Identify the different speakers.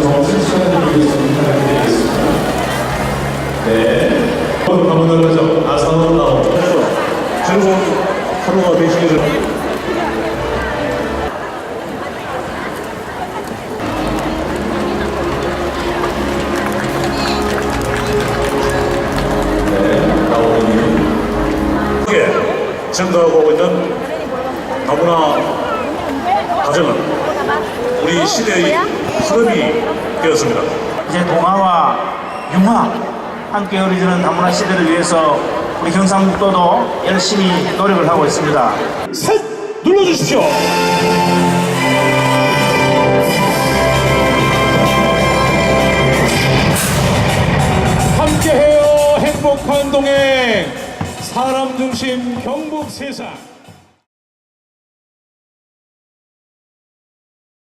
Speaker 1: 부탁드리겠습니다. 네.
Speaker 2: 증가하고 있는 다문화 가정은 우리 시대의 흐름이 되었습니다.
Speaker 3: 이제 동화와 융화 함께 어우러지는 다문화 시대를 위해서 우리 경상북도도 열심히 노력을 하고 있습니다.
Speaker 2: 셋 눌러주십시오.
Speaker 1: 함께해요 행복한 동행 사람 중심 경북 세상